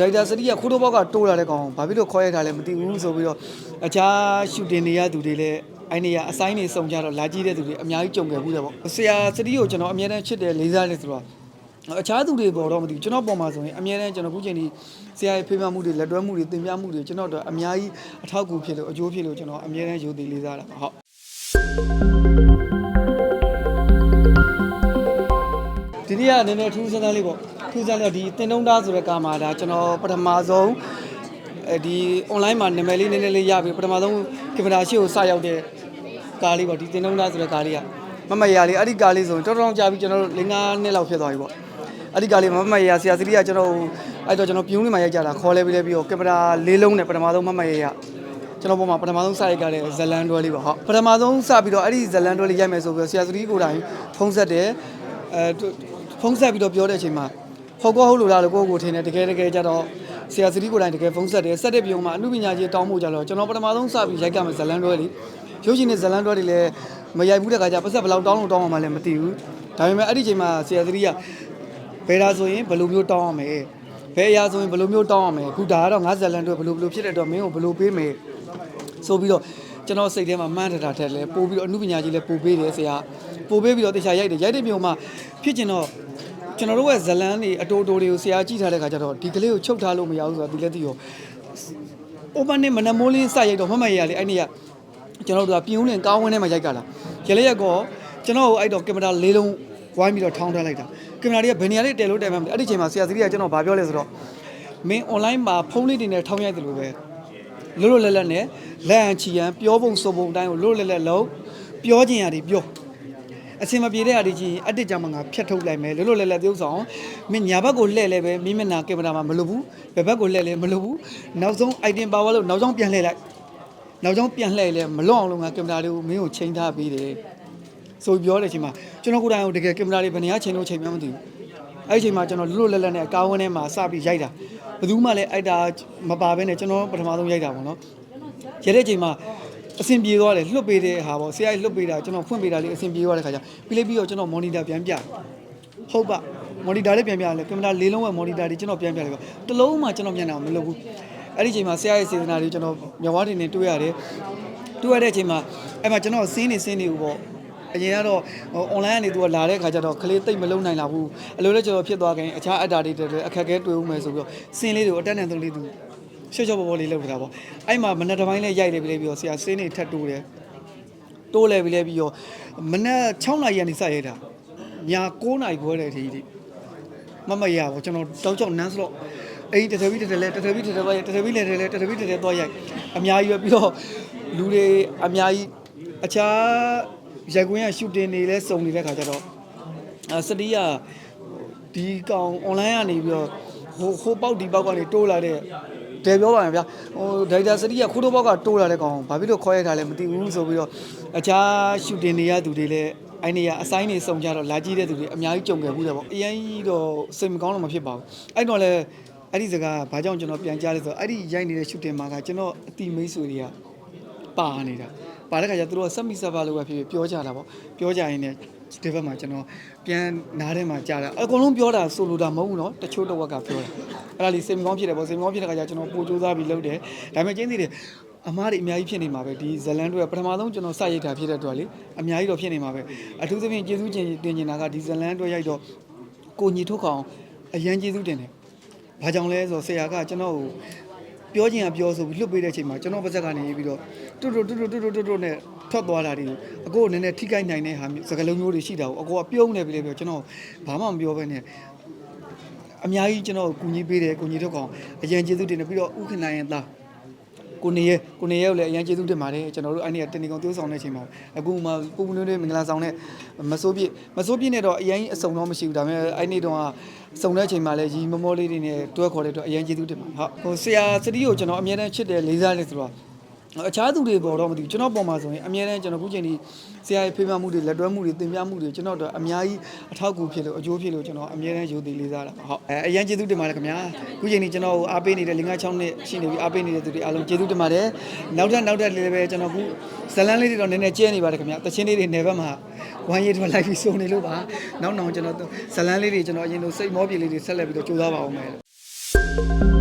ဒိုက်တာစတီးကခိုးတော့ဘောက်ကတိုးလာတဲ့ကောင်ဘာဖြစ်လို့ခေါ်ရတာလဲမသိဘူးဆိုပြီးတော့အခြားရှူတင်နေရသူတွေလည်းအိုင်းနေရအဆိုင်နေစုံကြတော့လာကြည့်တဲ့သူတွေအများကြီးကြုံခဲ့ဘူးတယ်ပေါ့ဆရာစတီးကိုကျွန်တော်အမြဲတမ်းချစ်တယ်လေးစားတယ်ဆိုတော့အခြားသူတွေပေါ်တော့မသိဘူးကျွန်တော်ပေါ်မှာဆိုရင်အမြဲတမ်းကျွန်တော်ခုချိန်ဒီဆရာရဲ့ဖေးမမှုတွေလက်တွဲမှုတွေသင်ပြမှုတွေကျွန်တော်တို့အများကြီးအထောက်အကူဖြစ်လို့အကျိုးဖြစ်လို့ကျွန်တော်အမြဲတမ်းယူတည်လေးစားတာပါဟုတ်ဒီနေ့ကနည်းနည်းထူးဆန်းဆန်းလေးပေါ့ ထူးဆန်းလေးဒီတင်တုံးသားဆိုတဲ့ကာမှာဒါကျွန်တော်ပထမဆုံးအဲဒီ online မှာနာမည်လေးနည်းနည်းလေးရပြီးပထမဆုံးကင်မရာရှိကိုစရောက်တဲ့ကားလေးပေါ့ဒီတင်တုံးသားဆိုတဲ့ကားလေးကမမရလေးအဲ့ဒီကားလေးဆိုရင်တော်တော်ကြာပြီကျွန်တော်တို့၄၅နှစ်လောက်ဖြစ်သွားပြီပေါ့အဲ့ဒီကားလေးမမရဆရာစရီကကျွန်တော်အဲ့တော့ကျွန်တော်ပြုံးလေးမှာရိုက်ကြတာခေါ်လဲပြီးလဲပြီးတော့ကင်မရာလေးလုံးနဲ့ပထမဆုံးမမရရကျွန်တော်ပေါ်မှာပထမဆုံးစရိုက်ကြတဲ့ဇလန်တွဲလေးပေါ့ဟုတ်ပထမဆုံးစပြီးတော့အဲ့ဒီဇလန်တွဲလေးရိုက်မယ်ဆိုပြီးတော့ဆရာစရီကိုယ်တိုင်ဖုံးဆက်တယ်အဲဖုံးဆက်ပြီးတော့ပြောတဲ့အချိန်မှာ ဟုတ်ကောဟုတ်လို့လားလို့ကိုယ့်ကိုယ်ထင်တယ်တကယ်တကယ်ကြတော့ဆရာစရီကိုယ်တိုင်တကယ်ဖုံးဆက်တယ်ဆက်တဲ့ပြုံးမှာအမှုပညာကြီးတောင်းဖို့ကြတော့ကျွန်တော်ပထမဆုံးစပြီးရိုက်ကမယ်ဇလန်တွဲလေးရုပ်ရှင်နဲ့ဇလန်တွဲတွေလည်းမရိုက်ဘူးတဲ့ခါကျပတ်ဆက်ဘယ်လောက်တောင်းလို့တောင်းအောင်မှလည်းမသိဘူးဒါပေမဲ့အဲ့ဒီချိန်မှာဆရာစရီကဘယ်ဒါဆိုရင်ဘယ်လိုမျိုးတောင်းရမယ်ဘယ်အရာဆိုရင်ဘယ်လိုမျိုးတောင်းရမယ်အခုဒါကတော့ငါဇလန်တို့ဘယ်လိုဘယ်လိုဖြစ်တဲ့အတွက်မင်းကိုဘယ်လိုပေးမယ်ဆိုပြီးတော့ကျွန်တော်စိတ်ထဲမှာမှန်းထားတာထက်လဲပို့ပြီးတော့အမှုပညာကြီးလဲပို့ပေးတယ်ဆရာပို့ပေးပြီးတော့တခြားရိုက်တယ်ရိုက်တဲ့မျိုးမှာဖြစ်ကျင်တော့ ကျွန်တော်တို့ရဲ့ဇလန်တွေအတိုးတိုးတွေကိုဆရာကြည့်ထားတဲ့ခါကျတော့ဒီကလေးကိုချုပ်ထားလို့မရဘူးဆိုတော့ဒီလက်သိရော open နဲ့မနမိုးလင်းစရိုက်တော့မမရရလေအဲ့နေ့ကကျွန်တော်တို့ကပြင်းဦးလင်ကောင်းဝင်းထဲမှာရိုက်ကလာရလေရက်ကောကျွန်တော်ကိုအဲ့တော့ကင်မရာလေးလုံးဝိုင်းပြီးတော့ထောင်းထားလိုက်တာကင်မရာတွေကဘယ်နေရာလေးတဲလို့တဲမှမသိအဲ့ဒီချိန်မှာဆရာစရီကကျွန်တော်ဗာပြောလဲဆိုတော့မင်း online မှာဖုန်းလေးတွေနဲ့ထောင်းရိုက်တယ်လို့ပဲလွတ်လွတ်လပ်လပ်နဲ့လက်အန်ချီရန်ပြောပုံဆိုပုံအတိုင်းကိုလွတ်လွတ်လပ်လပ်လုံးပြောချင်ရတယ်ပြော အစင်မပြေတဲ့ဟာဒီကြီးအတစ်ကြမှာငါဖြတ်ထုတ်လိုက်မယ်လွတ်လွတ်လပ်လပ်ပြုံးဆောင်မင်းညာဘက်ကိုလှည့်လဲပဲမိမနာကင်မရာမှာမလုပ်ဘူးဘယ်ဘက်ကိုလှည့်လဲမလုပ်ဘူးနောက်ဆုံး item power လို့နောက်ဆုံးပြန်လှည့်လိုက်နောက်ဆုံးပြန်လှည့်လဲမလွတ်အောင်လို့ငါကင်မရာလေးကိုမင်းကိုချိန်ထားပေးတယ်ဆိုပြောတဲ့အချိန်မှာကျွန်တော်ကိုယ်တိုင်ကိုတကယ်ကင်မရာလေးဘယ်နေရာချိန်လို့ချိန်မှမသိဘူးအဲ့ဒီအချိန်မှာကျွန်တော်လွတ်လွတ်လပ်လပ်နဲ့အကားဝန်းထဲမှာစပြီးရိုက်တာဘယ်သူမှလည်းအဲ့ဒါမပါဘဲနဲ့ကျွန်တော်ပထမဆုံးရိုက်တာပေါ့နော်ရတဲ့အချိန်မှာ အဆင်ပြေသွားတယ်လွတ်ပေးတဲ့ဟာပေါ့ဆရာကြီးလွတ်ပေးတာကျွန်တော်ဖွင့်ပေးတာလေးအဆင်ပြေသွားတဲ့ခါကျပြီးလေးပြီးတော့ကျွန်တော်မော်နီတာပြန်ပြဟုတ်ပါမော်နီတာလေးပြန်ပြလဲကင်မရာလေးလုံးရဲ့မော်နီတာလေးကျွန်တော်ပြန်ပြလိုက်ပါတစ်လုံးမှကျွန်တော်ပြန်တာမလုပ်ဘူးအဲ့ဒီအချိန်မှာဆရာရဲ့စေတနာလေးကျွန်တော်မြဝတင်နေတွေ့ရတယ်တွေ့ရတဲ့အချိန်မှာအဲ့မှာကျွန်တော်စင်းနေစင်းနေဘူးပေါ့အရင်ကတော့ဟို online ကနေသူကလာတဲ့ခါကျတော့ကလေးတိတ်မလုံးနိုင်လာဘူးအလိုလည်းကျွန်တော်ဖြစ်သွားခင်အခြားအတာတွေတွေအခက်အခဲတွေ့ဦးမယ်ဆိုပြီးတော့စင်းလေးတွေကိုအတက်နဲ့သုံးလေးသူ ရှော့ရှော့ပေါ်ပေါ်လေးလုပ်ထားတာပေါ့အဲ့မှာမနက်တစ်ပိုင်းလေးရိုက်တယ်ပြီးပြီးတော့ဆရာစင်းနေထပ်တိုးတယ်တိုးလဲပြီးလဲပြီးတော့မနက်6နာရီကနေစရိုက်တာည9နာရီခွဲတဲ့အထိဒီမမရဘူးကျွန်တော်တောက်ချောက်နန်းစလော့အဲ့ဒီတထဘီတထလဲတထဘီတထသွားရိုက်တထဘီလဲလဲတထဘီတထသွားရိုက်အများကြီးပဲပြီးတော့လူတွေအများကြီးအခြားရိုက်ကွင်းကရှူတင်နေလဲစုံနေတဲ့ခါကျတော့အဲစတီးကဒီကောင် online ကနေပြီးတော့ဟိုဟိုပေါက်ဒီပေါက်ကနေတိုးလာတဲ့ တယ်ပြောပါမယ်ဗျာဟိုဒိုက်တာစတီးကခိုးတော့ပေါက်ကတိုးလာတဲ့ကောင်ဘာဖြစ်လို့ခေါ်ရတာလဲမသိဘူးဆိုပြီးတော့အခြားရှူတင်နေရသူတွေလည်းအိုင်းနေရအဆိုင်နေစုံကြတော့လာကြည့်တဲ့သူတွေအများကြီးကြုံခဲ့ဘူးတယ်ပေါ့အရင်ကြီးတော့စိတ်မကောင်းတော့မဖြစ်ပါဘူးအဲ့တော့လည်းအဲ့ဒီစကားဘာကြောင့်ကျွန်တော်ပြန်ကြားလဲဆိုတော့အဲ့ဒီရိုက်နေတဲ့ရှူတင်မှာကကျွန်တော်အတိမိတ်ဆွေတွေကပါနေတာပါတဲ့ခါကျသူတို့ကစက်မီဆက်ပါလို့ပဲဖြစ်ဖြစ်ပြောကြတာပေါ့ပြောကြရင်လည်း ဒီဘက်မှာကျွန်တော်ပြန်နားထဲမှာကြားတာအကုန်လုံးပြောတာဆိုလိုတာမဟုတ်ဘူးနော်တချို့တော့ဝက်ကပြောတာအဲ့ဒါလေးစိတ်မကောင်းဖြစ်တယ်ပေါ့စိတ်မကောင်းဖြစ်တဲ့ခါကျကျွန်တော်ပိုစူးစမ်းပြီးလုပ်တယ်ဒါပေမဲ့ကျင်းစီတယ်အမားတွေအများကြီးဖြစ်နေမှာပဲဒီဇလန်တို့ကပထမဆုံးကျွန်တော်စရိုက်တာဖြစ်တဲ့အတွက်လေအများကြီးတော့ဖြစ်နေမှာပဲအထူးသဖြင့်ကျေးဇူးတင်တင်နေတာကဒီဇလန်တို့ရိုက်တော့ကိုညီထုတ်ကောင်အရန်ကျေးဇူးတင်တယ်ဘာကြောင့်လဲဆိုတော့ဆရာကကျွန်တော်ကို ပြောချင်တာပြောဆိုပြီးလွတ်ပေးတဲ့အချိန်မှာကျွန်တော်ပါဇက်ကနေပြီးတော့တွတ်တွတ်တွတ်တွတ်တွတ်တွတ်နဲ့ထွက်သွားတာဒီအကိုကနည်းနည်းထိခိုက်နိုင်တဲ့ဟာမျိုးစကားလုံးမျိုးတွေရှိတာကိုအကိုကပြုံးနေပြီလေပြောကျွန်တော်ဘာမှမပြောဘဲနဲ့အများကြီးကျွန်တော်ကိုကူညီပေးတယ်ကိုညီထုတ်ကောင်အရန်ကျေးဇူးတင်တယ်ပြီးတော့ဥခင်နိုင်ရင်သား ကိုနေရဲကိုနေရဲကိုလည်းအရင်ကျေးဇူးတင်ပါတယ်ကျွန်တော်တို့အဲ့ဒီကတင်နေကောင်တိုးဆောင်တဲ့အချိန်မှာအခုမှပူပူနွေးနွေးမင်္ဂလာဆောင်နဲ့မစိုးပြည့်မစိုးပြည့်နဲ့တော့အရင်အစုံတော့မရှိဘူးဒါပေမဲ့အဲ့ဒီတော့စုံတဲ့အချိန်မှာလည်းရီမမောလေးတွေနဲ့တွဲခေါ်တဲ့အတွက်အရင်ကျေးဇူးတင်ပါဟုတ်ဟိုဆရာစတီးကိုကျွန်တော်အမြဲတမ်းချစ်တယ်လေးစားတယ်ဆိုတော့ အခြားသူတွေပေါ်တော့မသိဘူးကျွန်တော်ပေါ်မှာဆိုရင်အမြဲတမ်းကျွန်တော်ခုချိန်ဒီဆရာရဲ့ဖေးမမှုတွေလက်တွဲမှုတွေသင်ပြမှုတွေကျွန်တော်တို့အများကြီးအထောက်အကူဖြစ်လို့အကျိုးဖြစ်လို့ကျွန်တော်အမြဲတမ်းယူတည်လေးစားတာပါဟုတ်အဲအရင်ကျေးဇူးတင်ပါတယ်ခင်ဗျာခုချိန်ဒီကျွန်တော်အားပေးနေတဲ့5 6နှစ်ရှိနေပြီအားပေးနေတဲ့သူတွေအားလုံးကျေးဇူးတင်ပါတယ်နောက်ထပ်နောက်ထပ်လေးပဲကျွန်တော်ခုဇလန်းလေးတွေတော့နည်းနည်းကျဲနေပါတယ်ခင်ဗျာတချင်းလေးတွေနေဘက်မှာဝိုင်းရည်တွေလိုက်ပြီးစုံနေလို့ပါနောက်နောက်ကျွန်တော်ဇလန်းလေးတွေကျွန်တော်အရင်လိုစိတ်မောပြေလေးတွေဆက်လက်ပြီးတော့ကြိုးစားပါအောင်မယ်